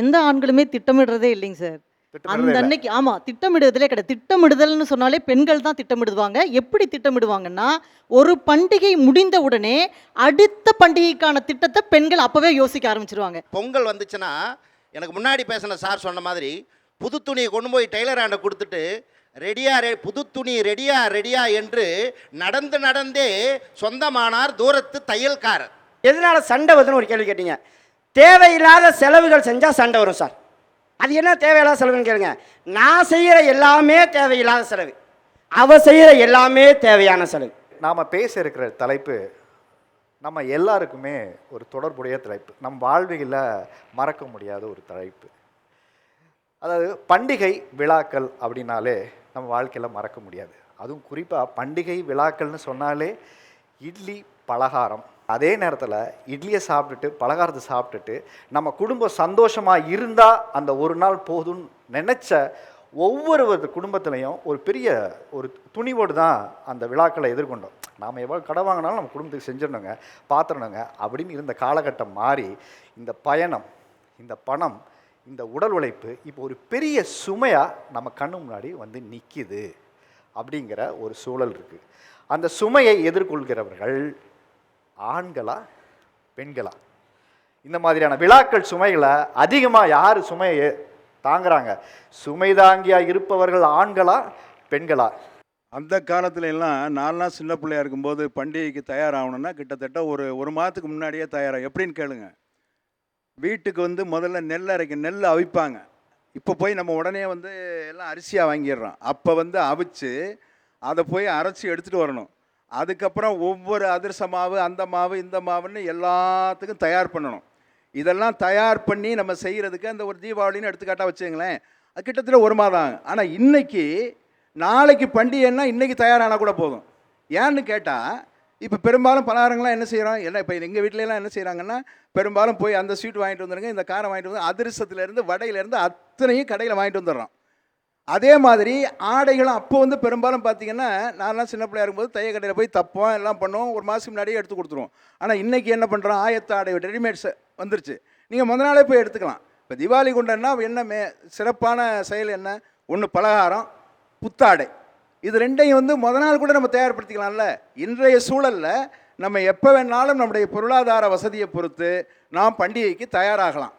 எந்த ஆண்களுமே திட்டமிடுறதே இல்லைங்க சார். அந்த. அன்னைக்கு ஆமா திட்டமிடுதலே கிடையாது. திட்டமிடுதல்னு சொன்னாலே பெண்கள் தான் திட்டமிடுவாங்க. எப்படி திட்டமிடுவாங்கன்னா ஒரு பண்டிகை முடிந்த உடனே அடுத்த பண்டிகைக்கான திட்டத்தை பெண்கள் அப்பவே யோசிக்க ஆரம்பிச்சிருவாங்க. பொங்கல் வந்துச்சுன்னா எனக்கு முன்னாடி பேசின சார் சொன்ன மாதிரி புது துணியை கொண்டு போய் டெய்லர் ஆண்ட கொடுத்துட்டு ரெடியா ரெ புது துணி ரெடியா ரெடியா என்று நடந்து நடந்தே சொந்தமானார் தூரத்து தையல்காரர். எதனால சண்டை வருதுன்னு ஒரு கேள்வி கேட்டீங்க. தேவையில்லாத செலவுகள் செஞ்சால் சண்டை வரும் சார். அது என்ன தேவையில்லாத செலவுன்னு கேளுங்க. நான் செய்கிற எல்லாமே தேவையில்லாத செலவு. அவ செய்கிற எல்லாமே தேவையான செலவு. நாம் பேச இருக்கிற தலைப்பு நம்ம எல்லாருக்குமே ஒரு தொடர்புடைய தலைப்பு. நம் வாழ்வியில் மறக்க முடியாத ஒரு தலைப்பு. அதாவது பண்டிகை விழாக்கள் அப்படின்னாலே நம்ம வாழ்க்கையில் மறக்க முடியாது. அதுவும் குறிப்பாக பண்டிகை விழாக்கள்னு சொன்னாலே இட்லி பலகாரம். அதே நேரத்தில் இட்லியை சாப்பிட்டுட்டு பலகாரத்தை சாப்பிட்டுட்டு நம்ம குடும்பம் சந்தோஷமாக இருந்தால் அந்த ஒரு நாள் போதும்னு நினச்ச ஒவ்வொரு குடும்பத்துலேயும் ஒரு பெரிய ஒரு துணிவோடு தான் அந்த விழாக்களை எதிர்கொண்டோம். நாம் எவ்வளோ கடை வாங்கினாலும் நம்ம குடும்பத்துக்கு செஞ்சிடணுங்க பார்த்துடணுங்க அப்படின்னு இருந்த காலகட்டம் மாறி இந்த பயணம் இந்த பணம் இந்த உடல் உழைப்பு இப்போ ஒரு பெரிய சுமையாக நம்ம கண்ணு முன்னாடி வந்து நிற்கிது அப்படிங்கிற ஒரு சூழல் இருக்குது அந்த சுமையை எதிர்கொள்கிறவர்கள் ஆண்களா பெண்களா? இந்த மாதிரியான விழாக்கள் சுமைகளை அதிகமாக யார் சுமையை தாங்குறாங்க? சுமை தாங்கியாக இருப்பவர்கள் ஆண்களா பெண்களா? அந்த காலத்துல எல்லாம் நான்லாம் சின்ன பிள்ளையா இருக்கும்போது பண்டிகைக்கு தயாராகணும்னா கிட்டத்தட்ட ஒரு ஒரு மாதத்துக்கு முன்னாடியே தயாராகும் எப்படின்னு கேளுங்க. வீட்டுக்கு வந்து முதல்ல நெல் அரைக்க நெல் அவிப்பாங்க. இப்போ போய் நம்ம உடனே வந்து எல்லாம் அரிசியாக வாங்கிடுறோம். அப்போ வந்து அவிச்சு அதை போய் அரைச்சி எடுத்துகிட்டு வரணும். அதுக்கப்புறம் ஒவ்வொரு அதிரச மாவு அந்த மாவு இந்த மாவுன்னு எல்லாத்துக்கும் தயார் பண்ணணும். இதெல்லாம் தயார் பண்ணி நம்ம செய்கிறதுக்கு அந்த ஒரு தீபாவளின்னு எடுத்துக்காட்டாக வச்சுங்களேன் அது கிட்டத்தட்ட ஒரு மாதம் ஆகும். ஆனால் இன்றைக்கி நாளைக்கு பண்டிகைன்னா இன்றைக்கி தயாரானால் கூட போதும். ஏன்னு கேட்டால் இப்போ பெரும்பாலும் பலகாரங்கள்லாம் என்ன செய்கிறோம் என்ன இப்போ எங்கள் வீட்டிலலாம் என்ன செய்கிறாங்கன்னா பெரும்பாலும் போய் அந்த ஸ்வீட் வாங்கிட்டு வந்துடுங்க இந்த காரம் வாங்கிட்டு வந்து அதிரசத்துலேருந்து வடையிலேருந்து அத்தனையும் கடையில் வாங்கிட்டு வந்துடுறோம். அதே மாதிரி ஆடைகளும் அப்போ வந்து பெரும்பாலும் பார்த்தீங்கன்னா நான்லாம் சின்ன பிள்ளையா இருக்கும்போது தைய கடையில் போய் தப்போம் எல்லாம் பண்ணுவோம். ஒரு மாதத்துக்கு முன்னாடியே எடுத்து கொடுத்துருவோம். ஆனால் இன்றைக்கி என்ன பண்ணுறோம் ஆயத்த ஆடை ரெடிமேட்ஸ் வந்துருச்சு. நீங்கள் முத நாளே போய் எடுத்துக்கலாம். இப்போ தீபாவளி கொண்டாடினா என்ன மே சிறப்பான செயல் என்ன? ஒன்று பலகாரம் புத்தாடை. இது ரெண்டையும் வந்து முத நாள் கூட நம்ம தயார்படுத்திக்கலாம்ல. இன்றைய சூழலில் நம்ம எப்போ வேணாலும் நம்முடைய பொருளாதார வசதியை பொறுத்து நாம் பண்டிகைக்கு தயாராகலாம்.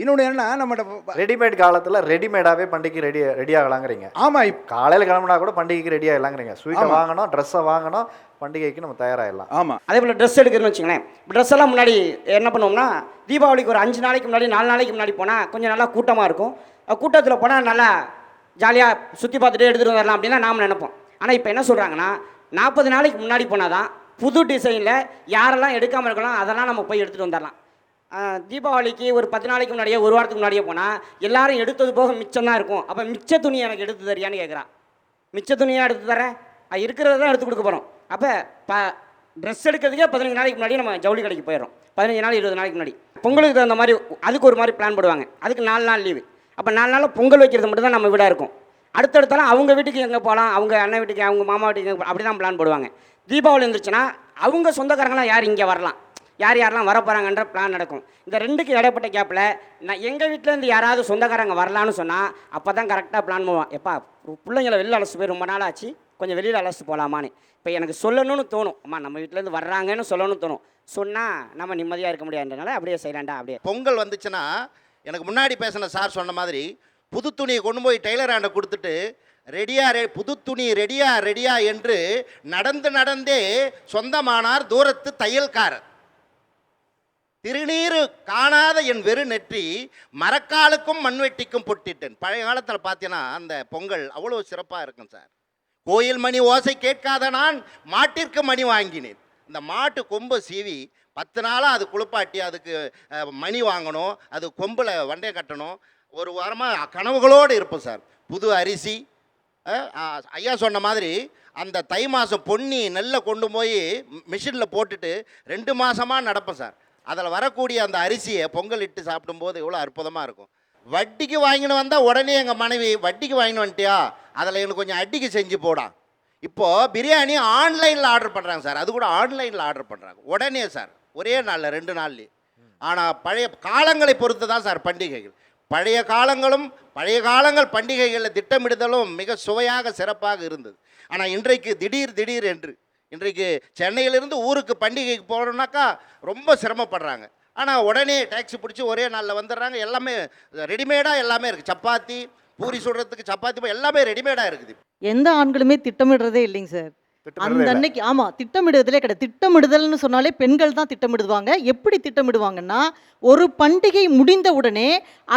இன்னொன்று என்ன நம்மகிட்ட ரெடிமேட் காலத்தில் ரெடிமேடாகவே பண்டிகை ரெடி ரெடி ஆகலாங்கிறீங்க ஆமாம் இப்போ காலையில் கிளம்புனா கூட பண்டிகைக்கு ரெடி ஆகலாங்கிறீங்க. ஸ்வீட்டை. வாங்கணும் ட்ரெஸ்ஸை வாங்கணும் பண்டிகைக்கு நம்ம தயாராகிடலாம் ஆமாம் அதே போல் ட்ரெஸ் எடுக்கிறதுன்னு வச்சுங்களேன் ட்ரெஸ் எல்லாம் முன்னாடி என்ன பண்ணுவோம்னா தீபாவளிக்கு ஒரு அஞ்சு நாளைக்கு முன்னாடி நாலு நாளைக்கு முன்னாடி போனால் கொஞ்சம் நல்லா கூட்டமாக இருக்கும். கூட்டத்தில் போனால் நல்லா ஜாலியாக சுற்றி பார்த்துட்டு எடுத்துகிட்டு வரலாம் அப்படின்னு தான் நாம் நினைப்போம். ஆனால் இப்போ என்ன சொல்கிறாங்கன்னா நாற்பது நாளைக்கு முன்னாடி போனால் தான் புது டிசைனில் யாரெல்லாம் எடுக்காமல் இருக்கலாம் அதெல்லாம் நம்ம போய் எடுத்துகிட்டு வந்துடலாம். தீபாவளிக்கு ஒரு பத்து நாளைக்கு முன்னாடியே ஒரு வாரத்துக்கு முன்னாடியே போனால் எல்லாரும் எடுத்தது போக மிச்சம் தான் இருக்கும். அப்போ மிச்ச துணி எனக்கு எடுத்து தரியான்னு கேட்குறான் மிச்ச துணியாக எடுத்து தரேன்? அது இருக்கிறத தான் எடுத்து கொடுக்க போகிறோம் அப்போ ப ட்ரெஸ் எடுக்கிறதுக்கே பதினஞ்சு நாளைக்கு முன்னாடி நம்ம ஜவுளி கடைக்கு போயிடும் பதினஞ்சு நாள் இருபது நாளைக்கு முன்னாடி. பொங்கலுக்கு தகுந்த மாதிரி அதுக்கு ஒரு மாதிரி பிளான் போடுவாங்க. அதுக்கு நாலு நாள் லீவு அப்போ நாலு நாள் பொங்கல் வைக்கிறது மட்டும் தான் நம்ம வீடாக இருக்கும். அடுத்தடுத்தாலும் அவங்க வீட்டுக்கு எங்கே போகலாம்? அவங்க அண்ணன் வீட்டுக்கு அவங்க மாமா வீட்டுக்கு அப்படி தான் பிளான் போடுவாங்க. தீபாவளி இருந்துச்சுன்னா அவங்க சொந்தக்காரங்களாம் யார் இங்கே வரலாம்? யார் யாரெல்லாம் வர போகிறாங்கன்ற பிளான் நடக்கும். இந்த ரெண்டுக்கு இடைப்பட்ட கேப்பில் நான் எங்கள் வீட்டிலேருந்து யாராவது சொந்தக்காரங்க வரலான்னு சொன்னால் அப்போ தான் கரெக்டாக பிளான் பண்ணுவான் எப்பா பிள்ளைங்களை வெளியில் அழைச்சி போய் ரொம்ப நாள் ஆச்சு கொஞ்சம் வெளியில் அழைச்சிட்டு போகலாமான்னு இப்போ எனக்கு சொல்லணும்னு தோணும். அம்மா நம்ம வீட்டிலேருந்து வர்றாங்கன்னு சொல்லணும்னு தோணும். சொன்னால் நம்ம நிம்மதியாக இருக்க முடியாதுன்றனால அப்படியே செய்யலாண்டா அப்படியே. பொங்கல் வந்துச்சுன்னா எனக்கு முன்னாடி பேசின சார் சொன்ன மாதிரி புது துணியை கொண்டு போய் டெய்லர் கொடுத்துட்டு ரெடியா ரெ புது துணி ரெடியா ரெடியா என்று நடந்து நடந்தே சொந்தமானார் தூரத்து தையல்காரர். திருநீர் காணாத என் வெறு நெற்றி மரக்காலுக்கும் மண்வெட்டிக்கும் பொட்டிட்டேன். பழைய காலத்தில் பார்த்தீங்கன்னா அந்த பொங்கல் அவ்வளோ சிறப்பாக இருக்கும் சார். கோயில் மணி ஓசை கேட்காத நான் மாட்டிற்கு மணி வாங்கினேன். இந்த மாட்டு கொம்பை சீவி பத்து நாளாக அது குளிப்பாட்டி அதுக்கு மணி வாங்கணும் அது கொம்பில் வண்டையை கட்டணும். ஒரு வாரமாக கனவுகளோடு இருப்போம் சார். புது அரிசி ஐயா சொன்ன மாதிரி அந்த தை மாதம் பொன்னி நெல்லை கொண்டு போய் மிஷினில் போட்டுட்டு ரெண்டு மாதமாக நடப்பேன் சார். அதில் வரக்கூடிய அந்த அரிசியை பொங்கல் இட்டு சாப்பிடும்போது எவ்வளோ அற்புதமாக இருக்கும். வட்டிக்கு வாங்கின்னு வந்தால் உடனே எங்கள் மனைவி வட்டிக்கு வாங்கின்னு வந்துட்டியா? அதில் எனக்கு கொஞ்சம் அடிக்கு செஞ்சு போடான் இப்போது பிரியாணி ஆன்லைனில் ஆர்டர் பண்ணுறாங்க சார். அது கூட ஆன்லைனில் ஆர்டர் பண்ணுறாங்க உடனே சார் ஒரே நாளில் ரெண்டு நாள்லேயே. ஆனால் பழைய காலங்களை பொறுத்து தான் சார் பண்டிகைகள். பழைய காலங்களும் பழைய காலங்கள் பண்டிகைகளில் திட்டமிடுதலும் மிக சுவையாக சிறப்பாக இருந்தது. ஆனால் இன்றைக்கு திடீர் திடீர் என்று இன்றைக்கு சென்னையிலிருந்து ஊருக்கு பண்டிகைக்கு போகணுன்னாக்கா ரொம்ப சிரமப்படுறாங்க. ஆனால் உடனே டாக்ஸி பிடிச்சி ஒரே நாளில் வந்துடுறாங்க. எல்லாமே ரெடிமேடாக எல்லாமே இருக்குது சப்பாத்தி பூரி சுடுறதுக்கு சப்பாத்தி எல்லாமே ரெடிமேடாக இருக்குது. எந்த ஆண்களுமே திட்டமிடுறதே இல்லைங்க சார். அந்த. அன்னைக்கு ஆமா திட்டமிடுறதுலே கிடையாது. திட்டமிடுதல்னு சொன்னாலே பெண்கள் தான் திட்டமிடுவாங்க. எப்படி திட்டமிடுவாங்கன்னா ஒரு பண்டிகை முடிந்த உடனே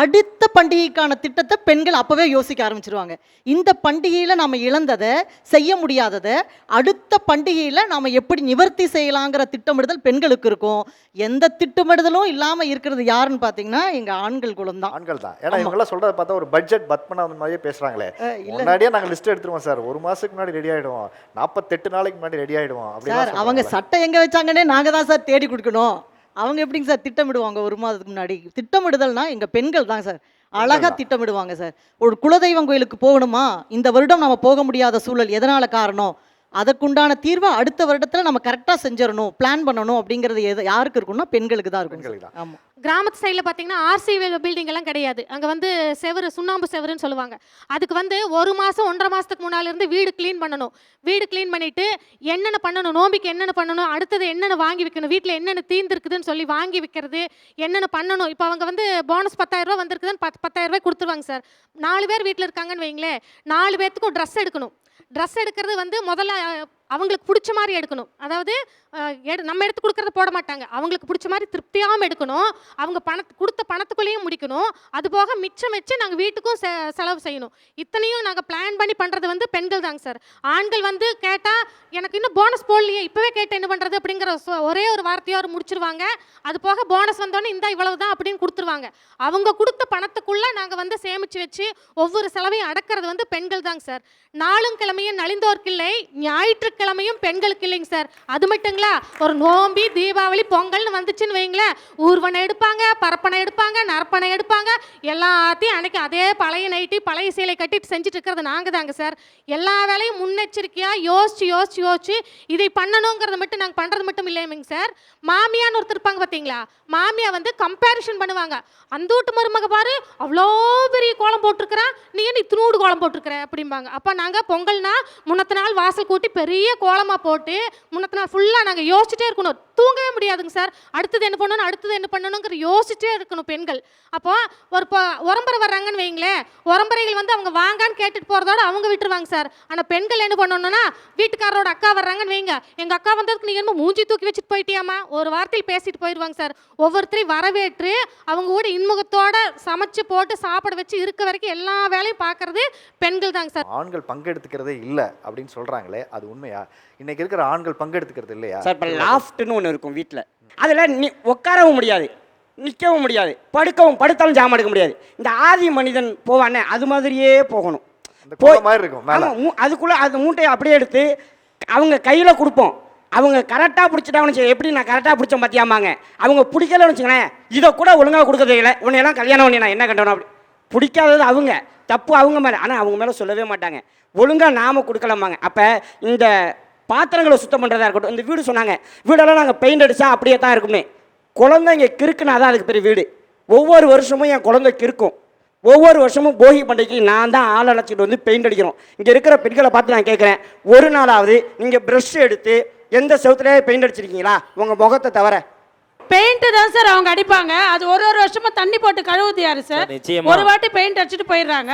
அடுத்த பண்டிகைக்கான திட்டத்தை பெண்கள் அப்பவே யோசிக்க ஆரம்பிச்சிருவாங்க. இந்த பண்டிகையில நாம இழந்ததை செய்ய முடியாததை அடுத்த பண்டிகையில நாம எப்படி நிவர்த்தி செய்யலாங்கிற திட்டமிடுதல் பெண்களுக்கு இருக்கும். எந்த திட்டமிடுதலும் இல்லாம இருக்கிறது யாருன்னு பாத்தீங்கன்னா எங்க ஆண்கள் குலம் தான். ஆண்கள் தான். ஏன்னா இவங்கெல்லாம் சொல்றத பார்த்தா ஒரு பட்ஜெட் பத்மநாபன் மாதிரியே பேசுறாங்களே. இல்ல. முன்னாடியே நாங்க லிஸ்ட் எடுத்துருவோம் சார் ஒரு மாசத்துக்கு முன்னாடி ரெடி ஆயிடுவோம். நாற்பத்தெட்டு நாளைக்கு முன்னாடி ரெடி சார் அப்படின்னு அவங்க சட்டை எங்க வச்சாங்கன்னே நாங்க தான் சார் தேடி கொடுக்கணும். அவங்க எப்படிங்க சார் திட்டமிடுவாங்க ஒரு மாதத்துக்கு முன்னாடி? திட்டமிடுதல்னா எங்க பெண்கள் தான் சார். அழகா தான். திட்டமிடுவாங்க சார். ஒரு குலதெய்வம் கோயிலுக்கு போகணுமா? இந்த வருடம் நம்ம போக முடியாத சூழல் எதனால காரணம்? அதற்குண்டான தீர்வை அடுத்த வருடத்துல நம்ம கரெக்டாக செஞ்சிடணும் பிளான் பண்ணணும் அப்படிங்கிறது எது யாருக்கு இருக்கும்னா பெண்களுக்கு தான் இருக்கும். பெண்களுக்கு தான். ஆமா. கிராமத்து சைடில் பார்த்தீங்கன்னா ஆர்சி பில்டிங் எல்லாம் கிடையாது. அங்கே வந்து செவரு சுண்ணாம்பு செவருன்னு சொல்லுவாங்க. அதுக்கு வந்து ஒரு மாதம் ஒன்றரை மாதத்துக்கு முன்னால இருந்து வீடு க்ளீன் பண்ணணும். வீடு க்ளீன் பண்ணிட்டு என்னென்ன பண்ணணும் நோம்பிக்கு என்னென்ன பண்ணணும் அடுத்தது என்னென்ன வாங்கி வைக்கணும் வீட்டில் என்னென்ன தீர்ந்துருக்குதுன்னு சொல்லி வாங்கி வைக்கிறது என்னென்ன பண்ணணும். இப்போ அவங்க வந்து போனஸ் பத்தாயிரம் ரூபா வந்திருக்குதுன்னு பத்து பத்தாயிரம் ரூபாய் கொடுத்துருவாங்க சார். நாலு பேர் வீட்டில் இருக்காங்கன்னு வைங்களேன் நாலு பேர்த்துக்கும் ட்ரெஸ் எடுக்கணும். ட்ரெஸ் எடுக்கிறது வந்து முதல்ல அவங்களுக்கு பிடிச்ச மாதிரி எடுக்கணும். அதாவது நம்ம எடுத்து கொடுக்கறத போட மாட்டாங்க. அவங்களுக்கு பிடிச்ச மாதிரி திருப்தியாகவும் எடுக்கணும். அவங்க பணத்து கொடுத்த பணத்துக்குள்ளேயும் முடிக்கணும். அது போக மிச்சம் வச்சு நாங்கள் வீட்டுக்கும் செ- செலவு செய்யணும். இத்தனையும் நாங்கள் பிளான் பண்ணி பண்ணுறது வந்து பெண்கள் தாங்க சார். ஆண்கள் வந்து கேட்டால் எனக்கு இன்னும் போனஸ் போடலையே இப்போவே கேட்டு என்ன பண்ணுறது அப்படிங்கிற ஒரே ஒரு வார்த்தையோடு முடிச்சிருவாங்க. அது போக போனஸ் வந்தோடனே இந்த இவ்வளவு தான் அப்படின்னு கொடுத்துருவாங்க. அவங்க கொடுத்த பணத்துக்குள்ளே நாங்கள் வந்து சேமித்து வச்சு ஒவ்வொரு செலவையும் அடக்கிறது வந்து பெண்கள் தாங்க சார். நாளும் கிழமையும் நலிந்தோர்க்கில்லை ஞாயிற்றுக்கிழமையும் பெண்களுக்கு இல்லைங்க சார். அது மட்டுங்களா ஒரு நோம்பி தீபாவளி பொங்கல்னு வந்துச்சுன்னு வைங்களேன். ஊர்வனை எடுப்பாங்க பரப்பனை எடுப்பாங்க நரப்பனை எடுப்பாங்க. எல்லாத்தையும் அன்னைக்கு அதே பழைய நைட்டி பழைய சீலை கட்டிட்டு செஞ்சுட்டு இருக்கிறது நாங்கள் தாங்க சார். எல்லா வேலையும் முன்னெச்சரிக்கையாக யோசிச்சு யோசிச்சு யோசிச்சு இதை பண்ணணுங்கிறத மட்டும் நாங்கள் பண்ணுறது மட்டும் இல்லையமிங்க சார். மாமியான்னு ஒருத்தர் இருப்பாங்க பார்த்தீங்களா மாமியா வந்து கம்பேரிஷன் பண்ணுவாங்க. அந்த வீட்டு மருமக பாரு அவ்வளோ பெரிய கோலம் போட்டிருக்கிறா. நீ என்ன இத்தினூடு கோலம் போட்டிருக்கிற? அப்படிம்பாங்க. அப்போ நாங்கள் பொங்கல்னா முன்னத்த நாள் வாசல் கூட்டி பெரிய கோலமாக போட்டு முன்னத்த நாள் ஃபுல்லாக நாங்கள் யோசிச்சுட்டே இருக்கணும். தூங்கவே முடியாதுங்க சார். அடுத்தது என்ன பண்ணணும்? அடுத்தது என்ன பண்ணணுங்கிற யோசிச்சுட்டே இருக்கணும் பெண்கள். அப்போ ஒரு இப்போ உரம்பரை வர்றாங்கன்னு வைங்களேன். உரம்பரைகள் வந்து அவங்க வாங்கான்னு கேட்டுட்டு போகிறதோட அவங்க விட்டுருவாங்க சார். ஆனால் பெண்கள் என்ன பண்ணணும்னா வீட்டுக்காரரோட அக்கா வர்றாங்கன்னு வைங்க. எங்கள் அக்கா வந்ததுக்கு நீங்கள் என்ன மூஞ்சி தூக்கி வச்சுட்டு போயிட்டியாமா ஒரு வார்த்தையில் பேசிட்டு போயிடுவாங்க சார். ஒவ்வொருத்தரையும் வரவேற்று அவங்க கூட இன்முகத்தோட சமைச்சு போட்டு சாப்பிட வச்சு இருக்க வரைக்கும் எல்லா வேலையும் பார்க்கறது பெண்கள் தாங்க சார். ஆண்கள் பங்கெடுத்துக்கிறதே இல்லை அப்படின்னு சொல்றாங்களே அது உண்மையா? இன்னைக்கு இருக்கிற ஆண்கள் பங்கெடுத்துக்கிறது இல்லையா? சார் இப்போ லாஃப்ட்னு ஒன்று இருக்கும் வீட்டில் அதில் நீ உட்காரவும் முடியாது நிற்கவும் முடியாது படுக்கவும் படுத்தாலும் ஜாமான் எடுக்க முடியாது. இந்த ஆதி மனிதன் போவானே அது மாதிரியே போகணும். போய்- இருக்கும் அதுக்குள்ள அந்த மூட்டையை அப்படியே எடுத்து அவங்க கையில் கொடுப்போம். அவங்க கரெக்டாக பிடிச்சிட்டாங்கன்னு எப்படி நான் கரெக்டாக பிடிச்சேன் பார்த்தியாமாங்க அவங்க பிடிக்கலன்னு வச்சுங்களேன் இதை கூட ஒழுங்காக கொடுக்க தெரியல. உன்னையெல்லாம் கல்யாணம் பண்ணி நான் என்ன கண்டணும் அப்படி. பிடிக்காதது அவங்க தப்பு அவங்க மேலே. ஆனால் அவங்க மேலே சொல்லவே மாட்டாங்க. ஒழுங்காக நாம கொடுக்கலாமாங்க அப்போ இந்த பாத்திரங்களை சுத்தம் பண்ணுறதா இருக்கட்டும். இந்த வீடு சொன்னாங்க. வீடெல்லாம் நாங்கள் பெயிண்ட் அடித்தா அப்படியே தான் இருக்குமே. குழந்தைங்க கிறுக்குனா தான் அதுக்கு பெரிய வீடு. ஒவ்வொரு வருஷமும் என் குழந்தை கிறுக்கும். ஒவ்வொரு வருஷமும் போகி பண்டிகைக்கு நான் தான் ஆள் அழைச்சிட்டு வந்து பெயிண்ட் அடிக்கிறோம். இங்கே இருக்கிற பெண்களை பார்த்து நான் கேட்குறேன் ஒரு நாளாவது நீங்கள் ப்ரஷ் எடுத்து எந்த செவுத்துலேயே பெயிண்ட் அடிச்சிருக்கீங்களா? உங்கள் முகத்தை தவிர. பெயிண்ட் தான் சார் அவங்க அடிப்பாங்க. அது ஒரு ஒரு வருஷமா தண்ணி போட்டு கழுவுது யாரு சார். ஒரு வாட்டி பெயிண்ட் அடிச்சுட்டு போயிடுறாங்க.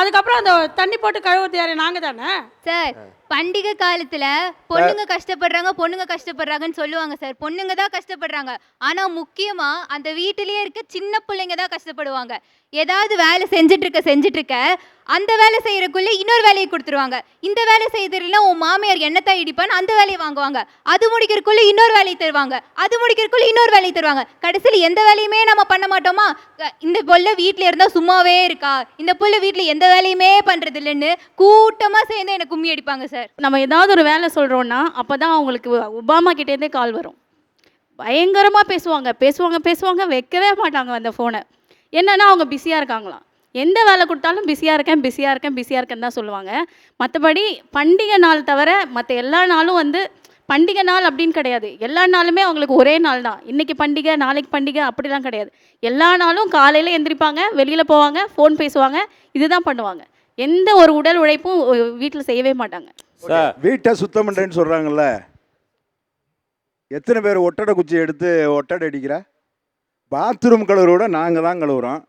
அதுக்கப்புறம் அந்த தண்ணி போட்டு கழுவுது யாரு? நாங்க தானே? சார் பண்டிகை காலத்துல பொண்ணுங்க கஷ்டப்படுறாங்க பொண்ணுங்க கஷ்டப்படுறாங்கன்னு சொல்லுவாங்க சார். பொண்ணுங்க தான் கஷ்டப்படுறாங்க. ஆனா முக்கியமா அந்த வீட்டிலேயே இருக்க சின்ன பிள்ளைங்க தான் கஷ்டப்படுவாங்க. ஏதாவது வேலை செஞ்சுட்டு இருக்க செஞ்சுட்டு இருக்க அந்த வேலை செய்கிறக்குள்ளே இன்னொரு வேலையை கொடுத்துருவாங்க. இந்த வேலை செய்யறதுல உன் மாமியார் என்னத்தை இடிப்பான்னு அந்த வேலையை வாங்குவாங்க. அது முடிக்கிறக்குள்ளே இன்னொரு வேலையை தருவாங்க. அது முடிக்கிறக்குள்ளே இன்னொரு வேலையை தருவாங்க. கடைசியில் எந்த வேலையுமே நம்ம பண்ண மாட்டோமா? இந்த பொள்ள வீட்டில் இருந்தால் சும்மாவே இருக்கா? இந்த பொள்ள வீட்டில் எந்த வேலையுமே பண்ணுறது இல்லைன்னு கூட்டமாக சேர்ந்து எனக்கு கும்மி அடிப்பாங்க சார். நம்ம ஏதாவது ஒரு வேலை சொல்கிறோன்னா அப்போ தான் அவங்களுக்கு ஒபாமா கிட்டேருந்தே கால் வரும். பயங்கரமாக பேசுவாங்க. பேசுவாங்க பேசுவாங்க வைக்கவே மாட்டாங்க அந்த ஃபோனை என்னன்னா அவங்க பிஸியாக இருக்காங்களாம். எந்த வேலை கொடுத்தாலும் பிஸியாக இருக்கேன் பிஸியாக இருக்கேன் பிஸியாக இருக்கேன்னு தான் சொல்லுவாங்க. மற்றபடி பண்டிகை நாள் தவிர மற்ற எல்லா நாளும் வந்து பண்டிகை நாள் அப்படின்னு கிடையாது. எல்லா நாளுமே அவங்களுக்கு ஒரே நாள் தான். இன்னைக்கு பண்டிகை நாளைக்கு பண்டிகை அப்படிலாம் கிடையாது. எல்லா நாளும் காலையில் எந்திரிப்பாங்க வெளியில் போவாங்க ஃபோன் பேசுவாங்க இதுதான் பண்ணுவாங்க. எந்த ஒரு உடல் உழைப்பும் வீட்டில் செய்யவே மாட்டாங்க. வீட்டை சுத்தம் பண்ணுறேன்னு சொல்கிறாங்கல்ல எத்தனை பேர் ஒட்டடை குச்சி எடுத்து ஒட்டடை அடிக்கிறா? பாத்ரூம் கழுவுறோட நாங்கள் தான் கழுவுறோம்.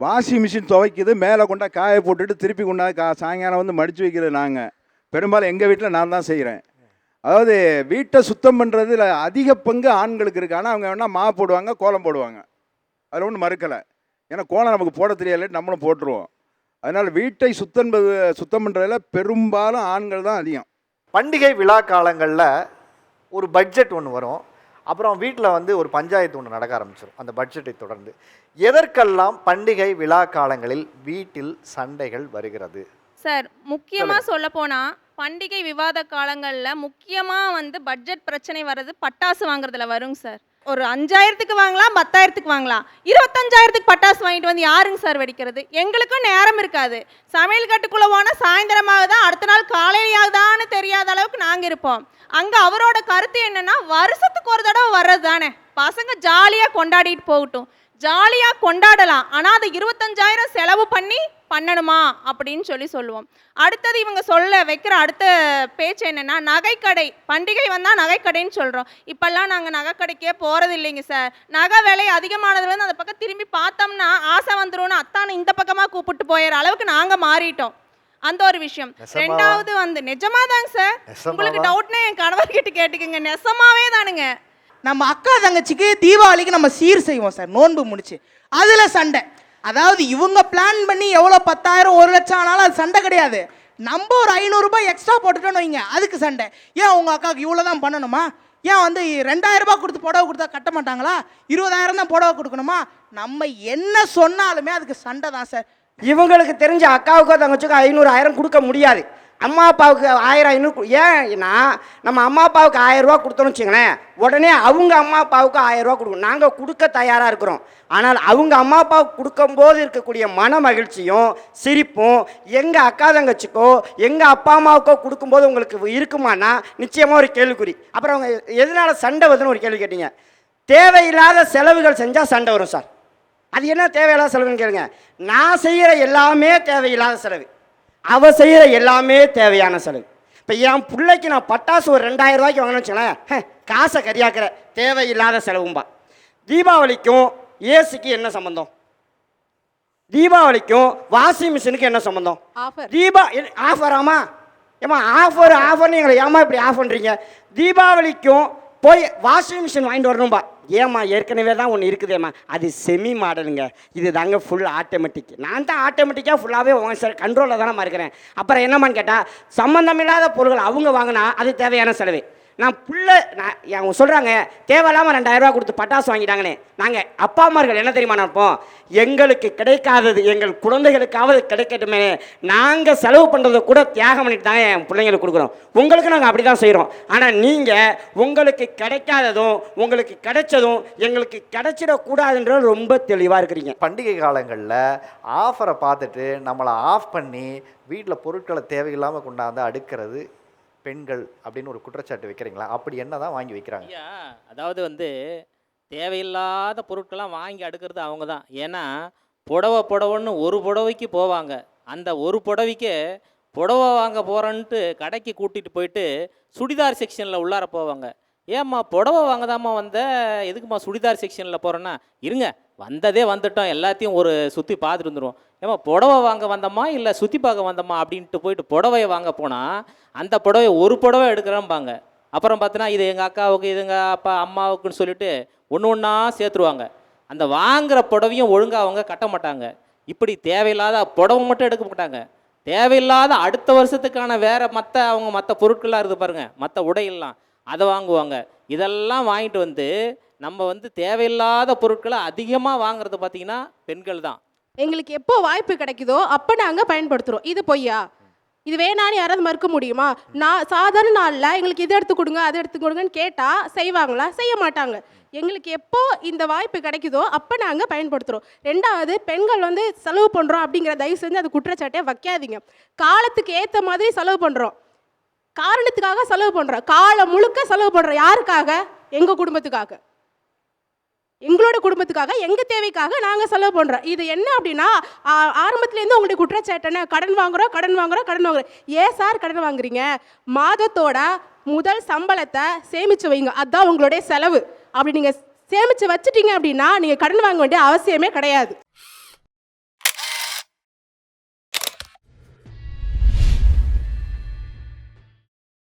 வாஷிங் மிஷின் துவைக்குது மேலே கொண்டா காய போட்டுட்டு திருப்பி கொண்டா கா சாயங்காலம் வந்து மடித்து வைக்கிறது நாங்கள் பெரும்பாலும் எங்கள் வீட்டில் நான் தான் செய்கிறேன் அதாவது வீட்டை சுத்தம் பண்ணுறதுல அதிக பங்கு ஆண்களுக்கு இருக்குது ஆனால் அவங்க வேணால் மா போடுவாங்க கோலம் போடுவாங்க. அதில் ஒன்றும் மறுக்கலை. ஏன்னா கோலம் நமக்கு போட தெரியாது நம்மளும் போட்டுருவோம். அதனால் வீட்டை சுத்தம் சுத்தம் பண்ணுறதுல பெரும்பாலும் ஆண்கள் தான் அதிகம். பண்டிகை விழா காலங்களில் ஒரு பட்ஜெட் ஒன்று வரும். அப்புறம் வீட்டில் வந்து ஒரு பஞ்சாயத்து ஒன்று நடக்க ஆரம்பிச்சிடும் அந்த பட்ஜெட்டை தொடர்ந்து. எதற்கெல்லாம் பண்டிகை விழா காலங்களில் வீட்டில் சண்டைகள் வருகிறது? சார் முக்கியமாக சொல்ல போனால் பண்டிகை விவாத காலங்களில் முக்கியமாக வந்து பட்ஜெட் பிரச்சனை வர்றது பட்டாசு வாங்குறதுல வருங்க சார். ஒரு அஞ்சாயிரத்துக்கு வாங்கலாம் பத்தாயிரத்துக்கு வாங்கலாம். இருபத்தஞ்சாயிரத்துக்கு பட்டாசு வாங்கிட்டு வந்து யாருங்க சார் வெடிக்கிறது? எங்களுக்கும் நேரம் இருக்காது. சமையல் கட்டுக்குள்ளே போனால் சாயந்தரமாக தான் அடுத்த நாள் காலையிலாகுதான்னு தெரியாத அளவுக்கு நாங்கள் இருப்போம். அங்கே அவரோட கருத்து என்னன்னா வருஷத்துக்கு ஒரு தடவை வர்றது தானே. பசங்க ஜாலியாக கொண்டாடிட்டு போகட்டும். ஜாலியாக கொண்டாடலாம். ஆனால் அதை இருபத்தஞ்சாயிரம் செலவு பண்ணி பண்ணணுமா? அப்படின்னு சொல்லி சொல்லுவோம். அடுத்தது இவங்க சொல்ல வைக்கிற அடுத்த பேச்சு என்னன்னா நகைக்கடை. பண்டிகை வந்தால் நகைக்கடைன்னு சொல்கிறோம் இப்போல்லாம் நாங்கள் நகைக்கடைக்கே போகிறது இல்லைங்க சார். நகை விலை அதிகமானதுலேருந்து அந்த பக்கம் திரும்பி பார்த்தோம்னா ஆசை வந்துடும் அத்தானை இந்த பக்கமாக கூப்பிட்டு போயிடுற அளவுக்கு நாங்கள் மாறிட்டோம். அந்த ஒரு விஷயம்? ரெண்டாவது வந்து நிஜமாதாங்க சார்? நெசமாவா? உங்களுக்கு டவுட்னா என் கணவர்கிட்ட கேட்டுக்கங்க. நெசமாவே தானுங்க. நம்ம அக்கா தங்கச்சிக்கு தீபாவளிக்கு நம்ம சீர் செய்வோம் சார். நோன்பு முடிச்சு. அதில் சண்டை. அதாவது இவங்க பிளான் பண்ணி எவ்வளோ பத்தாயிரம் ஒரு லட்சம் ஆனாலும் அது சண்டை கிடையாது. நம்ம ஒரு ஐநூறுரூபா எக்ஸ்ட்ரா போட்டுட்டோன்னு வைங்க அதுக்கு சண்டை. ஏன் உங்கள் அக்காவுக்கு இவ்வளோ தான் பண்ணணுமா? ஏன் வந்து ரெண்டாயிரம் ரூபாய் கொடுத்து புடவை கொடுத்தா கட்ட மாட்டாங்களா? இருபதாயிரம் தான் புடவை கொடுக்கணுமா? நம்ம என்ன சொன்னாலுமே அதுக்கு சண்டை தான் சார். இவங்களுக்கு தெரிஞ்ச அக்காவுக்கோ தங்கச்சிக்கோ ஐநூறு ஆயிரம் கொடுக்க முடியாது. அம்மா அப்பாவுக்கு ஆயிரம் ஐநூறு ஏன்னா நம்ம அம்மா அப்பாவுக்கு ஆயிரம் ரூபா வச்சுங்களேன் உடனே அவங்க அம்மா அப்பாவுக்கு ஆயிரம் ரூபா கொடுக்கணும். நாங்கள் கொடுக்க தயாராக இருக்கிறோம். ஆனால் அவங்க அம்மா அப்பாவுக்கு கொடுக்கும்போது இருக்கக்கூடிய மன மகிழ்ச்சியும் சிரிப்பும் எங்கள் அக்கா தங்கச்சிக்கோ எங்கள் அப்பா அம்மாவுக்கோ கொடுக்கும்போது உங்களுக்கு இருக்குமானா நிச்சயமாக ஒரு கேள்விக்குறி. அப்புறம் அவங்க எதனால் சண்டை வருதுன்னு ஒரு கேள்வி கேட்டீங்க. தேவையில்லாத செலவுகள் செஞ்சால் சண்டை வரும் சார். அது என்ன தேவையில்லாத செலவுன்னு கேளுங்க. நான் செய்கிற எல்லாமே தேவையில்லாத செலவு. அவ செய்கிற எல்லாமே தேவையான செலவு. இப்போ என் பிள்ளைக்கு நான் பட்டாசு ஒரு ரெண்டாயிரம் ரூபாய்க்கு வாங்கணும்னு வச்சுங்களேன் ஹே, காசை கரியாக்கிற தேவையில்லாத செலவும்பா. தீபாவளிக்கும் ஏசிக்கு என்ன சம்பந்தம்? தீபாவளிக்கும் வாஷிங் மிஷினுக்கு என்ன சம்பந்தம்? ஆஃபர் தீபா ஆஃபராமா ஏமா ஆஃபர் ஆஃபர்னு எங்களை ஏமா இப்படி ஆஃப் பண்ணுறீங்க தீபாவளிக்கும் போய் வாஷிங் மிஷின் வாங்கிட்டு வரணும்பா. ஏம்மா ஏற்கனவே தான் ஒன்று இருக்குதேம்மா. அது செமி மாடலுங்க இது தாங்க ஃபுல் ஆட்டோமேட்டிக் நான் தான் ஆட்டோமேட்டிக்காக ஃபுல்லாகவே வாங்க சார் கண்ட்ரோலில் தானே இருக்கிறேன். அப்புறம் என்னம்மான்னு கேட்டால் சம்மந்தமில்லாத பொருட்கள் அவங்க வாங்கினா அது தேவையான செலவு. நான் புள்ள நான் அவங்க சொல்கிறாங்க தேவையில்லாமல் ரெண்டாயிரரூவா கொடுத்து பட்டாசு வாங்கிட்டாங்கன்னு நாங்கள் அப்பா அம்மார்கள் என்ன தெரியுமா நினைப்போம்? எங்களுக்கு கிடைக்காதது எங்கள் குழந்தைகளுக்காவது கிடைக்கட்டுமே. நாங்கள் செலவு பண்ணுறதை கூட தியாகம் பண்ணிட்டு தாங்க என் பிள்ளைங்களுக்கு கொடுக்குறோம். உங்களுக்கு நாங்கள் அப்படி தான் செய்கிறோம் ஆனால் நீங்கள் உங்களுக்கு கிடைக்காததும் உங்களுக்கு கிடைச்சதும் எங்களுக்கு கிடைச்சிடக்கூடாதுன்ற ரொம்ப தெளிவாக இருக்கிறீங்க. பண்டிகை காலங்களில் ஆஃபரை பார்த்துட்டு நம்மளை ஆஃப் பண்ணி வீட்டில் பொருட்களை தேவையில்லாமல் கொண்டாந்து அடுக்கிறது பெண்கள் அப்படின்னு ஒரு குற்றச்சாட்டு வைக்கிறீங்களா? அப்படி என்ன தான் வாங்கி வைக்கிறாங்க? ஐயா அதாவது வந்து தேவையில்லாத பொருட்கள்லாம் வாங்கி அடுக்கிறது அவங்க தான் ஏன்னா புடவை புடவைன்னு ஒரு புடவைக்கு போவாங்க. அந்த ஒரு புடவைக்கு புடவை வாங்க போகிறேன்ட்டு கடைக்கு கூட்டிகிட்டு போயிட்டு சுடிதார் செக்ஷனில் உள்ளார போவாங்க. ஏம்மா புடவை வாங்கதாம்மா வந்த? எதுக்கும்மா சுடிதார் செக்ஷனில் போகிறேன்னா இருங்க வந்ததே வந்துட்டோம். எல்லாத்தையும் ஒரு சுற்றி பார்த்துட்டு வந்துடுவோம் ஏம்மா புடவை வாங்க வந்தோமா? இல்லை சுற்றி பார்க்க வந்தோமா? அப்படின்ட்டு போயிட்டு புடவையை வாங்க போனால் அந்த புடவை ஒரு புடவை எடுக்கிறோம்பாங்க. அப்புறம் பார்த்தோன்னா இது எங்கள் அக்காவுக்கு இது எங்கள் அப்பா அம்மாவுக்குன்னு சொல்லிட்டு ஒன்று ஒன்றா சேர்த்துருவாங்க. அந்த வாங்குகிற புடவையும் ஒழுங்காக அவங்க கட்ட மாட்டாங்க. இப்படி தேவையில்லாத புடவை மட்டும் எடுக்க மாட்டாங்க. தேவையில்லாத அடுத்த வருஷத்துக்கான வேறு மற்ற அவங்க மற்ற பொருட்கள்லாம் இருக்குது பாருங்கள் மற்ற உடையெல்லாம் அதை வாங்குவாங்க. இதெல்லாம் வாங்கிட்டு வந்து நம்ம வந்து தேவையில்லாத பொருட்களை அதிகமாக வாங்குறது பார்த்தீங்கன்னா பெண்கள் தான். எங்களுக்கு எப்போ வாய்ப்பு கிடைக்குதோ அப்போ நாங்கள் பயன்படுத்துகிறோம் இது பொய்யா? இது வேணான்னு யாராவது மறுக்க முடியுமா? நான் சாதாரண நாளில் எங்களுக்கு இதை எடுத்து கொடுங்க அதை எடுத்து கொடுங்கன்னு கேட்டால் செய்வாங்களா? செய்ய மாட்டாங்க. எங்களுக்கு எப்போ இந்த வாய்ப்பு கிடைக்குதோ அப்போ நாங்கள் பயன்படுத்துகிறோம் ரெண்டாவது பெண்கள் வந்து செலவு பண்ணுறோம் அப்படிங்கிற தயவு செஞ்சு அது குற்றச்சாட்டே வைக்காதீங்க. காலத்துக்கு ஏற்ற மாதிரி செலவு பண்ணுறோம் காரணத்துக்காக செலவு பண்ணுறோம் காலம் முழுக்க செலவு பண்ணுறோம் யாருக்காக? எங்கள் குடும்பத்துக்காக. எங்களோட குடும்பத்துக்காக எங்கள் தேவைக்காக நாங்கள் செலவு பண்ணுறோம் இது என்ன அப்படின்னா ஆரம்பத்துலேருந்து உங்களுடைய குற்றச்சாட்டுன்னு கடன் வாங்குறோம் கடன் வாங்குறோம் கடன் வாங்குறோம். ஏன் சார் கடன் வாங்குறீங்க? மாதத்தோட முதல் சம்பளத்தை சேமித்து வைங்க. அதுதான் உங்களுடைய செலவு. அப்படி நீங்கள் சேமித்து வச்சுட்டீங்க அப்படின்னா நீங்கள் கடன் வாங்க வேண்டிய அவசியமே கிடையாது.